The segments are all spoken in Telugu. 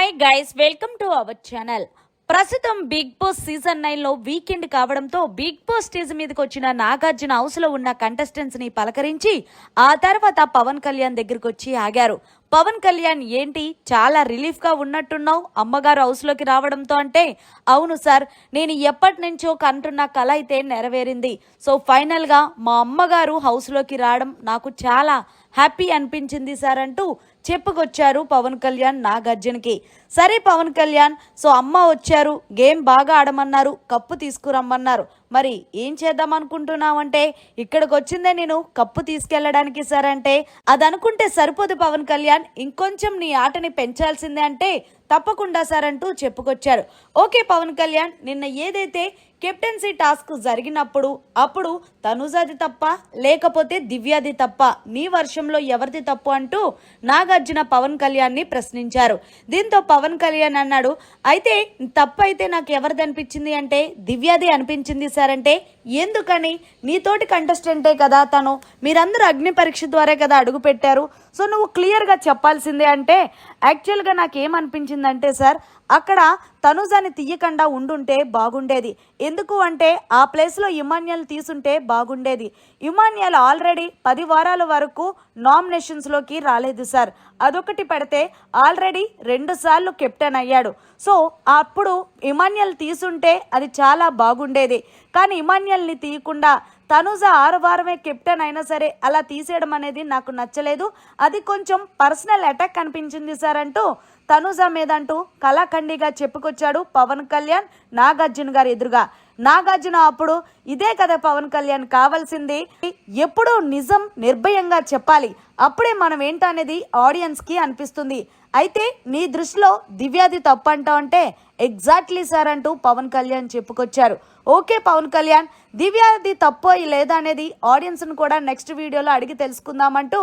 Hi guys welcome to our channel ప్రస్తుతం బిగ్ బాస్ సీజన్ నైన్లో వీకెండ్ కావడంతో బిగ్ బాస్ స్టేజ్ మీదకి వచ్చిన నాగార్జున హౌస్లో ఉన్న కంటెస్టెంట్స్ని పలకరించి ఆ తర్వాత పవన్ కళ్యాణ్ దగ్గరికి వచ్చి ఆగారు. పవన్ కళ్యాణ్ ఏంటి? చాలా రిలీఫ్గా ఉన్నట్టున్నావు? అమ్మగారు హౌస్లోకి రావడంతో అంటే? అవును సార్ నేను ఎప్పటి నుంచో కంటున్న కళ అయితే నెరవేరింది. సో ఫైనల్గా మా అమ్మగారు హౌస్లోకి రావడం నాకు చాలా హ్యాపీ అనిపించింది సార్ అంటూ చెప్పుకొచ్చారు పవన్ కళ్యాణ్ నాగార్జునకి. సరే పవన్ కళ్యాణ్ సో అమ్మ వచ్చారు గేమ్ బాగా ఆడమన్నారు కప్పు తీసుకురమ్మన్నారు. మరి ఏం చేద్దాం అనుకుంటున్నావంటే ఇక్కడికి వచ్చిందే నేను కప్పు తీసుకెళ్ళడానికి సార్ అంటే అది అనుకుంటే సరిపోదు పవన్ కళ్యాణ్ ఇంకొంచెం నీ ఆటని పెంచాల్సిందే అంటే తప్పకుండా సార్ అంటూ చెప్పుకొచ్చారు. ఓకే పవన్ కళ్యాణ్ నిన్న ఏదైతే కెప్టెన్సీ టాస్క్ జరిగినప్పుడు అప్పుడు తనుజాది తప్ప లేకపోతే దివ్యాది తప్ప నీ వర్షంలో ఎవరిది తప్పు అంటూ నాగార్జున పవన్ కళ్యాణ్ని ప్రశ్నించారు. దీంతో పవన్ కళ్యాణ్ అన్నాడు అయితే తప్పు అయితే నాకు ఎవరిది అనిపించింది అంటే దివ్యాది అనిపించింది సార్ అంటే ఎందుకని? నీతోటి కంటెస్టెంటే కదా తను. మీరందరూ అగ్ని పరీక్ష ద్వారా కదా అడుగు పెట్టారు. సో నువ్వు క్లియర్గా చెప్పాల్సిందే అంటే యాక్చువల్గా నాకు ఏమనిపించిందంటే సార్ అక్కడ తనుజాని తీయకుండా ఉండుంటే బాగుండేది. ఎందుకు అంటే ఆ ప్లేస్లో ఇమాన్యల్ తీసుంటే బాగుండేది. ఇమాన్యల్ ఆల్రెడీ పది వారాల వరకు నామినేషన్స్లోకి రాలేదు సార్ అదొకటి పెడితే ఆల్రెడీ రెండు సార్లు కెప్టెన్ అయ్యాడు. సో అప్పుడు ఇమాన్యల్ తీసుంటే అది చాలా బాగుండేది. కానీ ఇమాన్యల్ని తీయకుండా తనుజ ఆరు వారమే కెప్టెన్ అయినా సరే అలా తీసేయడం అనేది నాకు నచ్చలేదు. అది కొంచెం పర్సనల్ అటాక్ అనిపించింది సార్ అంటూ తనుజ మీదంటూ కళాఖండిగా చెప్పుకొచ్చాడు పవన్ కళ్యాణ్ నాగార్జున గారి ఎదురుగా. నాగార్జున అప్పుడు ఇదే కదా పవన్ కళ్యాణ్ కావాల్సింది. ఎప్పుడూ నిజం నిర్భయంగా చెప్పాలి. అప్పుడే మనం ఏంటనేది ఆడియన్స్కి అనిపిస్తుంది. అయితే నీ దృష్టిలో దివ్యాది తప్పంటావు అంటే ఎగ్జాక్ట్లీ సార్ అంటూ పవన్ కళ్యాణ్ చెప్పుకొచ్చారు. ఓకే పవన్ కళ్యాణ్ దివ్యాది తప్పో లేదా అనేది ఆడియన్స్ను కూడా నెక్స్ట్ వీడియోలో అడిగి తెలుసుకుందామంటూ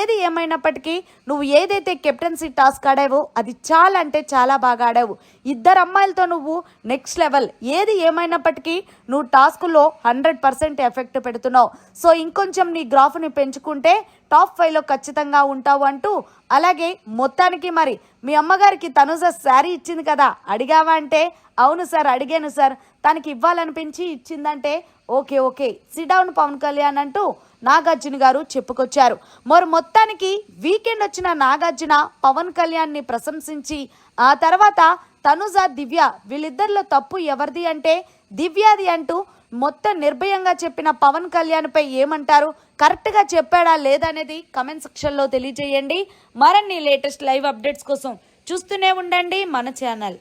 ఏది ఏమైనప్పటికీ నువ్వు ఏదైతే కెప్టెన్సీ టాస్క్ ఆడావో అది చాలా అంటే చాలా బాగా ఆడావు. ఇద్దరు అమ్మాయిలతో నువ్వు నెక్స్ట్ లెవెల్. ఏది ఏమైనప్పటికీ నువ్వు టాస్క్లో హండ్రెడ్ పర్సెంట్ ఎఫెక్ట్ పెడుతున్నావు. సో ఇంకొంచెం నీ గ్రాఫ్ని పెంచుకుంటే టాప్ ఫైవ్లో ఖచ్చితంగా ఉంటావు అంటూ అలాగే మొత్తానికి మరి మీ అమ్మగారికి తనుజ శారీ ఇచ్చింది కదా అడిగావా అంటే అవును సార్ అడిగాను సార్. తనకి ఇవ్వాలనిపించి ఇచ్చిందంటే okay okay. Sit down Pavan Kalyan అంటూ నాగార్జున గారు చెప్పుకొచ్చారు. మరి మొత్తానికి వీకెండ్ వచ్చిన నాగార్జున పవన్ కళ్యాణ్ని ప్రశంసించి ఆ తర్వాత తనుజ దివ్య వీళ్ళిద్దరిలో తప్పు ఎవరిది అంటే దివ్యాది అంటూ మొత్తం నిర్భయంగా చెప్పిన పవన్ కళ్యాణ్పై ఏమంటారు? కరెక్ట్గా చెప్పాడా లేదనేది కమెంట్ సెక్షన్లో తెలియజేయండి. మరిన్ని లేటెస్ట్ లైవ్ అప్డేట్స్ కోసం చూస్తూనే ఉండండి మన ఛానల్.